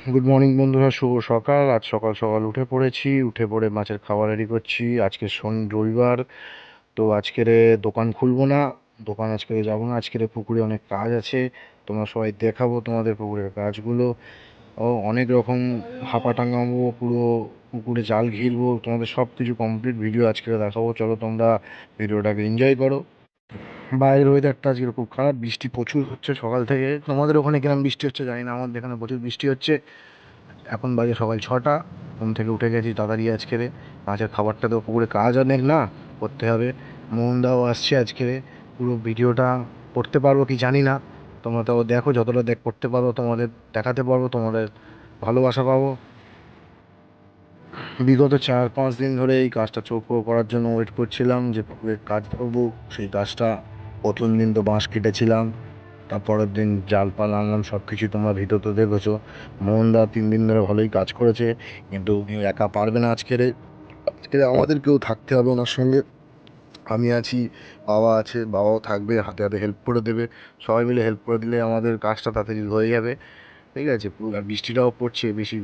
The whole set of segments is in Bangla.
গুড মর্নিং বন্ধুরা। শুভ সকাল। আজ সকাল সকাল উঠে পড়েছি। উঠে পড়ে মাছের খাবার রেডি করছি। আজকে শনি রবিবার, তো আজকের দোকান খুলবো না। দোকান আজকে যাব না। আজকের পুকুরে অনেক কাজ আছে। তোমরা সবাই দেখাবো তোমাদের পুকুরের কাজগুলো। ও, অনেক রকম হাঁপা টাঙাবো পুরো পুকুরে জাল ঘিরবো। তোমাদের সব কিছু কমপ্লিট ভিডিও আজকে দেখাবো। চলো তোমরা ভিডিওটাকে এনজয় করো। বাইরের ওয়েদারটা আজকে খুব খারাপ। বৃষ্টি প্রচুর হচ্ছে সকাল থেকে। তোমাদের ওখানে কিরম বৃষ্টি হচ্ছে জানি না, আমাদের এখানে প্রচুর বৃষ্টি হচ্ছে। এখন বাজে সকাল ছটা, ঘুম থেকে উঠে গেছি তাড়াতাড়ি আজকে মাছের খাবারটা তো পুকুরে কাজ অনেক না, করতে হবে। মোহনদাও আসছে আজকে পুরো ভিডিওটা করতে পারব কি জানি না। তোমরা তাও দেখো, যতটা দেখ, করতে পারব, তোমাদের দেখাতে পারব, তোমাদের ভালোবাসা পাবো। বিগত চার পাঁচ দিন ধরে এই কাজটা চোখ করার জন্য ওয়েট করছিলাম যে কাজ করব, সেই কাজটা প্রথম দিন তো বাঁশ কেটেছিলাম তারপরের দিন জাল পাল আনলাম সব কিছু তোমরা ভিডিওতে দেখেছ। মোহনদা তিন দিন ধরে ভালোই কাজ করেছে, কিন্তু উনি একা পারবে না আজকের আজকে আমাদেরকেও থাকতে হবে ওনার সঙ্গে। আমি আছি, বাবা আছে, বাবাও থাকবে, হাতে হাতে হেল্প করে দেবে। সবাই মিলে হেল্প করে দিলে আমাদের কাজটা তাড়াতাড়ি হয়ে যাবে। ঠিক আছে আর বৃষ্টিটাও পড়ছে, বেশি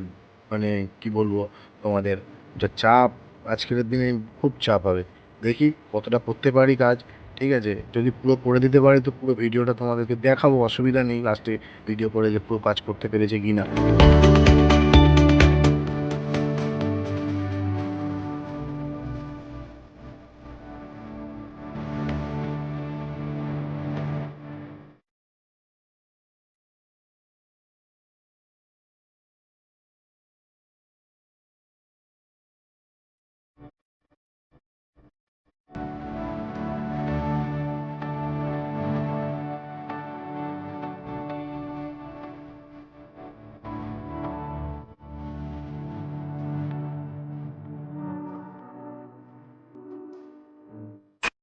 মানে কি বলব, তোমাদের যা চাপ, আজকের দিনে খুব চাপ হবে। দেখি কতটা করতে পারি কাজ। ঠিক আছে? যদি পুরো করে দিতে পারে তো পুরো ভিডিওটা তোমাদেরকে দেখাবো, অসুবিধা নেই। লাস্টে ভিডিও করে যে পুরো কাজ করতে পেরেছে কি না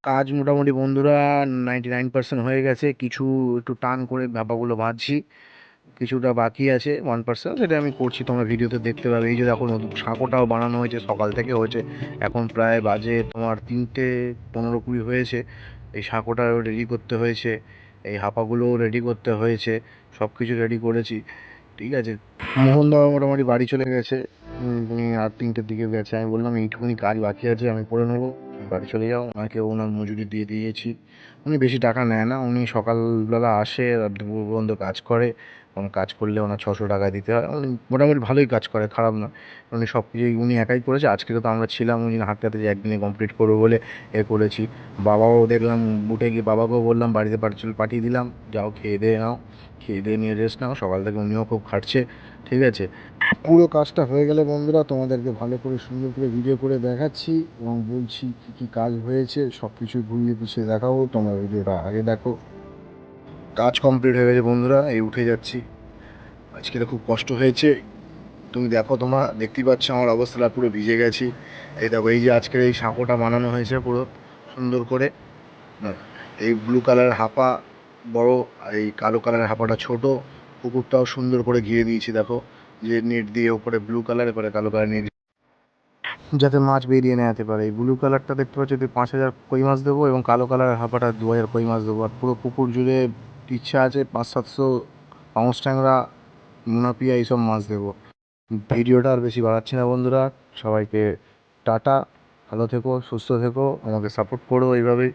কাজ মোটামুটি বন্ধুরা নাইনটি নাইন পার্সেন্ট হয়ে গেছে। কিছু একটু টান করে ভাপাগুলো বাঁধছি কিছুটা বাকি আছে ওয়ান পার্সেন্ট সেটা আমি করছি, তোমরা ভিডিওতে দেখতে পাবে। এই যে দেখো, নতুন সাঁকোটাও বানানো হয়েছে, সকাল থেকে হয়েছে। এখন প্রায় বাজে তোমার তিনটে পনেরো কুড়ি হয়েছে। এই সাঁকোটাও রেডি করতে হয়েছে। এই হাঁপাগুলোও রেডি করতে হয়েছে। সব কিছু রেডি করেছি। ঠিক আছে? মোহনদাও মোটামুটি বাড়ি চলে গেছে। আর তিনটের দিকে গেছে। আমি বললাম, এইটুকুনি কাজ বাকি আছে, আমি করে নেব। বাড়ি চলে যাও। ওনাকে ওনার মজুরি দিয়ে দিয়েছি। উনি বেশি টাকা নেয় না। উনি সকালবেলা আসে দুপুর পর্যন্ত কাজ করে। কোনো কাজ করলে ওনার ছশো টাকা দিতে হয়। উনি মোটামুটি ভালোই কাজ করে, খারাপ না। উনি সব কিছুই উনি একাই করেছে। আজকে তো আমরা ছিলাম, উনি হাঁটতে হাঁটতে একদিনে কমপ্লিট করব বলে এ করেছি। বাবাও দেখলাম, উঠে গিয়ে বাবাকেও বললাম, বাড়িতে পাঠিয়ে দিলাম। যাও, খেয়ে দিয়ে নাও। খেয়ে দিয়ে নিয়ে রেস্ট নাও। সকাল থেকে উনিও খুব খাটছে, ঠিক আছে? পুরো কাজটা হয়ে গেলে বন্ধুরা তোমাদেরকে ভালো করে সুন্দর করে ভিডিও করে দেখাচ্ছি এবং বলছি কী কী কাজ হয়েছে সব কিছু ঘুরিয়ে পিছিয়ে দেখাবো। তোমরা ভিডিওটা আগে দেখো। কাজ কমপ্লিট হয়ে গেছে বন্ধুরা এই উঠে যাচ্ছি। আজকে তো খুব কষ্ট হয়েছে। তুমি দেখো তোমরা দেখতেই পাচ্ছ আমার অবস্থাটা পুরো ভিজে গেছি। এই দেখো এই যে আজকের এই সাঁকোটা বানানো হয়েছে পুরো সুন্দর করে। হ্যাঁ, এই ব্লু কালারের হাপা বড় এই কালো কালারের হাপাটা ছোট। পুকুরটাও সুন্দর করে ঘিরে দিয়েছি দেখো। যে নেট দিয়ে ওপরে ব্লু কালার এবারে কালো কালার নেট যাতে মাছ বেরিয়ে না যেতে পারে। এই ব্লু কালারটা দেখতে পাচ্ছি পাঁচ হাজার কই মাছ দেবো এবং কালো কালারের হাফাটা দু হাজার কই মাছ দেবো। আর পুরো পুকুর জুড়ে ইচ্ছা আছে পাঁচ সাতশো পাউস ট্যাংরা, মুনাপিয়া এইসব মাছ দেবো। ভিডিওটা আর বেশি বাড়াচ্ছি না বন্ধুরা। সবাইকে টাটা, ভালো থেকো, সুস্থ থেকো, আমাকে সাপোর্ট করো এইভাবেই।